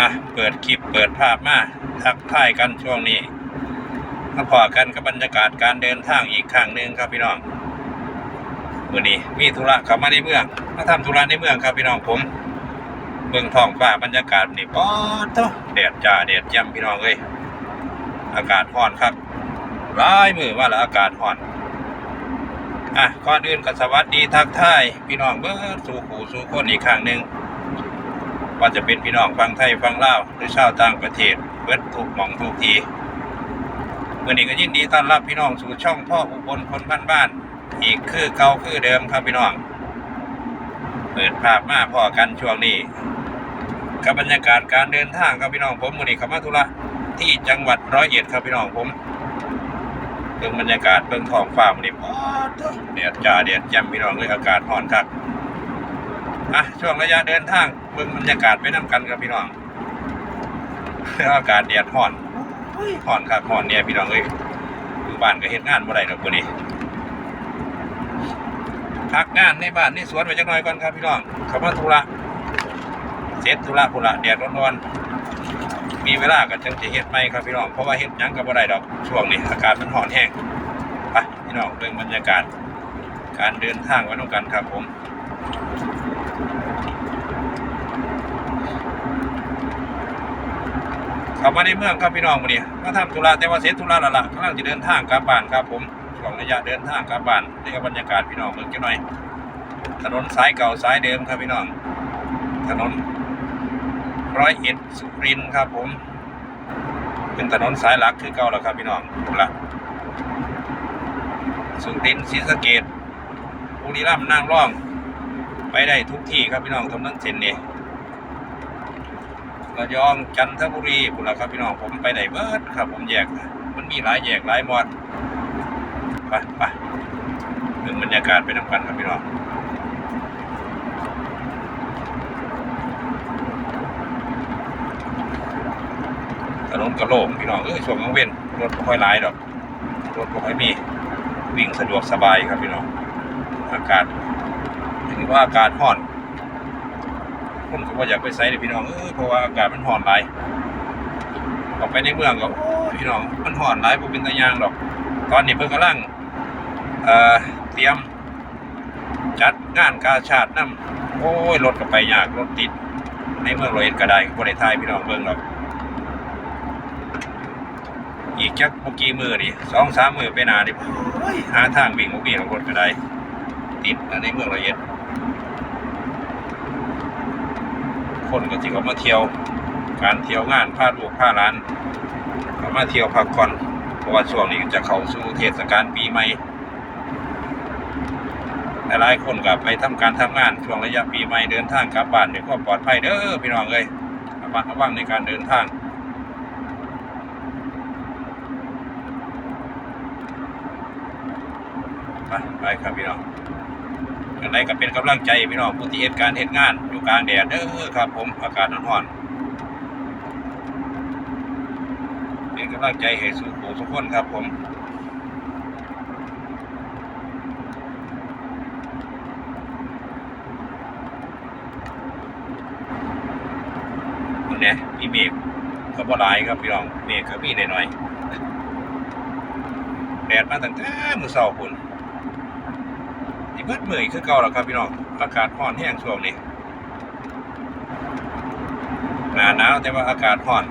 อะ เปิดคลิปเปิดภาพมาทักทายกันช่วงนี้มาพอกันกับบรรยากาศการเดินทางอีกครั้งหนึ่งครับพี่น้องวันนี้มีธุระข้ามาในเมืองมาทำธุระในเมืองครับพี่น้องผมเบิ่งทองฟ้าบรรยากาศนี่ป๊อดโตแดดจ้าแดดย่ำพี่น้องเอ้ยอากาศร้อนครับร้ายมือว่าละอากาศร้อนอะก่อนอื่นก็สวัสดีทักทายพี่น้องเบิดสู่ขู่สู่คนอีกครั้งหนึ่ง ว่าจะเป็นพี่น้องฟังไทยฟังลาวหรือชาวต่างประเทศเบิดทุกหมองทุกทีเมื่อนี้ก็ยินดีต้อนรับพี่น้องสู่ช่องพ่ออุบลคนบ้านบ้านอีกคือเก่าคือเดิมครับพี่น้อง เปิดภาพมาพอกันช่วงนี้กับบรรยากาศการเดินทางครับพี่น้องผมมื่อนี้เข้ามาธุระที่จังหวัดร้อยเอ็ดครับพี่น้องผมเบิ่งบรรยากาศเบิ่งท้องฟ้ามื่อนี้ป๊อดโถ่แดจ้าแดดแจ่มพี่น้องเลยอากาศร้อนครับอะช่วงระยะเดินทาง เบิ่งบรรยากาศไปน้ำกันครับพี่น้องอากาศแดดร้อนร้อนครับร้อนเนี่ยพี่น้องเอ้ยอยู่บ้านก็เฮ็ดงานบ่ได้ดอกมื้อนี้พักงานในบ้านในสวนไปจักหน่อยก่อนครับพี่น้องเขามาธุระเสร็จธุระพุระแดดร้อนๆมีเวลากันจังจะเฮ็ดไหมครับพี่น้องเพราะว่าเฮ็ดยังก็บ่ได้ดอกช่วงนี้อากาศมันร้อนแห้งไปพี่น้องเรื่องบรรยากาศ การเดินทางไว้ต้องกันครับผม เข้ามาในเมืองครับพี่น้องมื้อนี้มาทำธุระแต่ว่าเสร็จธุระแล้วล่ะกำลังจะเดินทางกลับบ้านครับผมช่วงระยะเดินทางกลับบ้านนี่ก็บรรยากาศพี่น้องเมืองจังหน่อยถนนสายเก่าสายเดิมครับพี่น้อง ถนนร้อยเอ็ดสุรินทร์ครับผม เป็นถนนสายหลักคือเก่าแล้วครับพี่น้องละสุรินศรีสะเกดบุรีรัมย์นางร่อง ไปได้ทุกที่ครับพี่น้องถนนเส้นนี้ ระยองจันทบุรีพุ่นละครับพี่น้องผมไปได้เบิดครับ ผมแยก มันมีหลายแยกหลายมอดไปไปถึงบรรยากาศไปนำกันครับพี่น้องถนนกระโหลกพี่น้องเอ้ยช่วงกลางเว้นรถค่อยหลายดอกรถค่อยมีวิ่งสะดวกสบายครับพี่น้องอากาศถือว่าอากาศร้อน คนก็ว่าอยากไปไซด์เลยพี่น้องเออเพราะว่าอากาศมันร้อนหลายออกไปในเมืองก็โอ้พี่น้องมันร้อนหลายบ่เป็นตะยางดอก ตอนนี้เพิ่งกำลังเอ่อเตรียม จัดงานกาชาติน้ำโอ้ยรถก็ไปยากรถติด ในเมืองร้อยเอ็ดก็ได้บริทายพี่น้องเบิ่งหรอกอีกจักเมื่อกี้มือนี่สองสามมือไปนาดิโอ้ยหาทางวิ่งบ่มีของรถก็ไดติดในเมืองร้อยเอ็ด คนก็ที่เขามาเที่ยว การเที่ยวงานพาลูกพาหลานเขามาเที่ยวพักผ่อนเพราะว่าช่วงนี้จะเข้าสู่เทศกาลปีใหม่หลายคนก็ไปทำการทำงานช่วงระยะปีใหม่เดินทางกลับบ้านด้วยความปลอดภัยเด้อพี่น้องเอ้ยระมัดระวังในการเดินทางไปไปครับพี่น้อง อย่างไรก็เป็นกำลังใจพี่น้องผู้ที่เหตุการณ์เหตุงาน อยู่กลางแดดเด้อครับ ผมอากาศร้อนๆเป็นกำลังใจให้สู้ผู้ทุกคนครับ ผมคนเนี้ยมีเมฆก็บ่หลายครับพี่น้องเมฆก็มีหน่อยๆแดดมาตั้งแต่มื้อเช้าพุ่นอี เบิดมืออีกคือเก่าแล้วครับพี่น้องอากาศร้อนแห้งช่วงนี้หนาหนาวแต่ว่าอากาศร้อน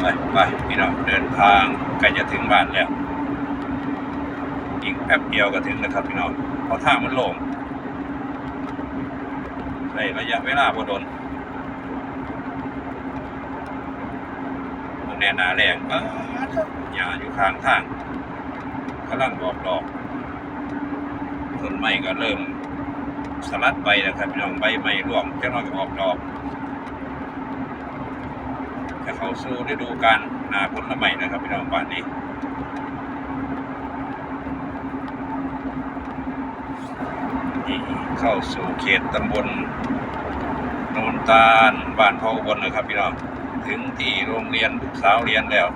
ไปไปพี่น้องเดินทางใกล้จะถึงบ้านแล้ว ป๊บเดียวก็ถึงแล้วครับพี่น้องเพราะทางมันโล่งใช้ระยะเวลาบ่โดนมันแน่นาแรงป๊าดหญ้าอยู่ข้างทางกำลังออกดอกต้นไม้ก็เริ่มสลัดใบแล้วครับพี่น้องใบไม้ร่วงจะน้อยก็ออกดอกจะเข้าสู่ฤดูกาลหนาผลไม้นะครับพี่น้องบ้านนี้ เข้าสู่เขตตำบลโนนตาลบ้านพ่ออุบลเลยครับพี่น้องถึงที่โรงเรียนลูกสาวเรียนแล้ว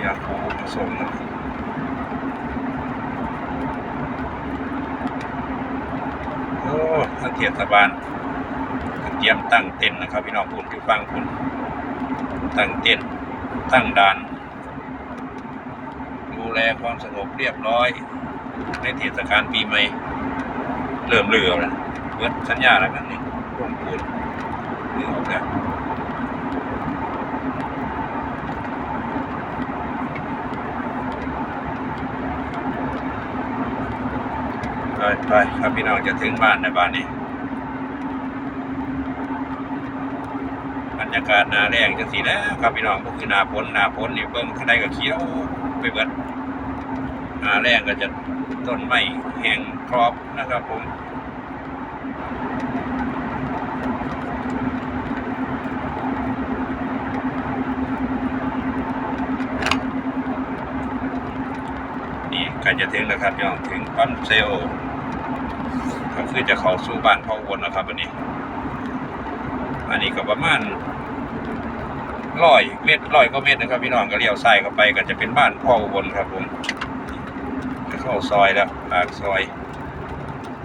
อยากขอผสมนะโอ้ทางเทียบาลเตรียมตั้งเต็นท์นะครับพี่น้องคุณที่ฟังคุณตั้งเต็นท์ ตั้งด่าน ดูแลความสงบเรียบร้อย ในเทศกาลปีใหม่ เริ่มเรือแล้วเบิดสัญญาแล้วกันนี่ร่วมปูนเรือออกแล้วไปไปครับพี่น้องจะถึงบ้านในบ้านนี้ บรรยากาศหนาแรงจังสีแล้วครับพี่น้องก็คือหนาฝนหนาฝนนี่เบิ่งข้างในก็เขียวไปเบิดหนาแรงก็จะต้นไม้แห้งครอบนะครับผมนี่ใกล้จะถึงแล้วครับพี่น้องถึงปั๊มเซลลก็คือจะเข้าสู่บ้านพ่อวนนะครับวันนี้อันนี้ก็ประมาณ ร้อยเมตรร้อยก็เมตรนะครับพี่น้องก็เลี้ยวซ้ายเข้าไปก็จะเป็นบ้านพ่อวนครับผมจะเข้าซอยแล้วปากซอย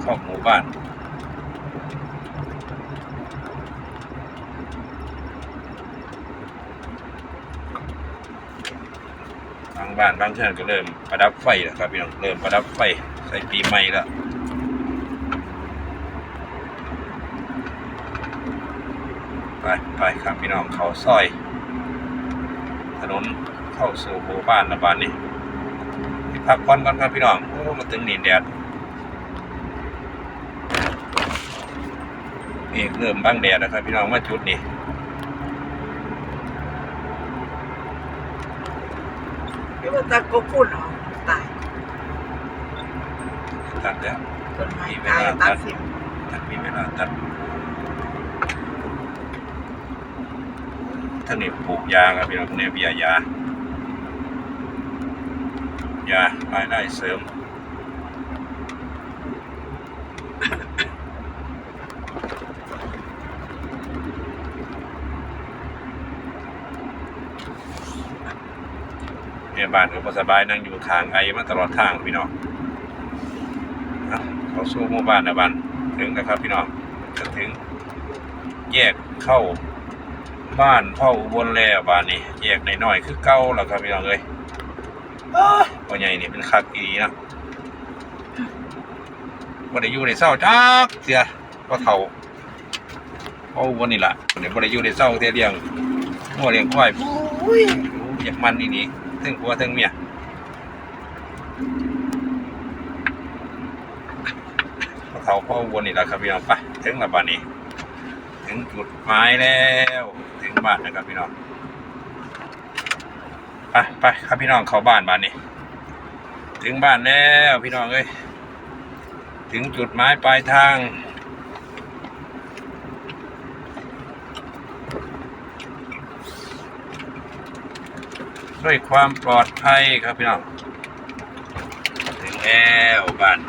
เข้าหมู่บ้านบางบ้านบางเช่นก็เริ่มประดับไฟแล้วครับพี่น้องเริ่มประดับไฟใส่ปีใหม่แล้วไปไปครับพี่น้องเขาซอย ถนนเข้าสู่หมู่บ้านละบ้านนี้ไปพักผ่อนก่อนครับพี่น้องโอ้มาถึงนี่แดดนี่เริ่มบ้างแดดนะครับพี่น้องมาจุดนี่พี่ว่าตะกพุ่นเหรอตายตัดแล้วต้นไม้ตายตัดสิมตัดมีเวลาตัด ท่านนี่ปลูกยาครับพี่น้องเนี่ยเบียยายารายได้เสริมเมียบ้านก็สบายนั่งอยู่ทางไอมาตลอดทางพี่น้องเขาสู้หมู่บ้านนะบ้านถึงนะครับพี่น้องจะถึงแยกเข้า บ้านพ่ออุบลแล้วบ้านนี้แยกน้อยๆคือเก่าแล้วครับพี่น้องเอ้ยอ้ายพ่อใหญ่นี่เป็นคักอีนะบ่ได้อยู่ในเศร้าจักเสียก็เฒ่าพ่ออุบลนี่ล่ะเดี๋ยวบ่ได้อยู่ในเศร้าเสียเลี้ยงงัวเลี้ยงควายอุ้ยอยากมันนี่นี่ถึงผัวถึงเมียพ่อเฒ่าพ่ออุบลนี่ล่ะครับพี่น้องไปถึงแล้วบ้านนี้ ถึงจุดหมายแล้ว ถึงบ้านนะครับพี่น้องไปไปครับพี่น้องเข้าบ้านบ้านนี้ ถึงบ้านแล้วพี่น้องเอ้ยถึงจุดหมายปลายทางด้วยความปลอดภัยครับพี่น้อง ถึงแล้วบ้าน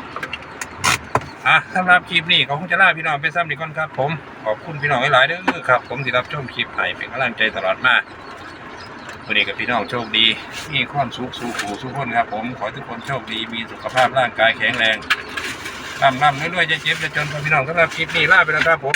อะสำหรับคลิปนี้เขาคงจะลาพี่น้องไปซ้ำดีก่อนครับ ผมขอบคุณพี่น้องหลายๆเด้อครับ ผมที่รับชมคลิปให้เป็นกำลังใจตลอดมาวันนี้กับพี่น้องโชคดีมีความสุขสู่หูสุขคนครับ ผมขอทุกคนโชคดีมีสุขภาพร่างกายแข็งแรงร่ำร่ำรวยๆจะเจ็บจะจนพี่น้องสำหรับคลิปนี้ลาไปแล้วครับผม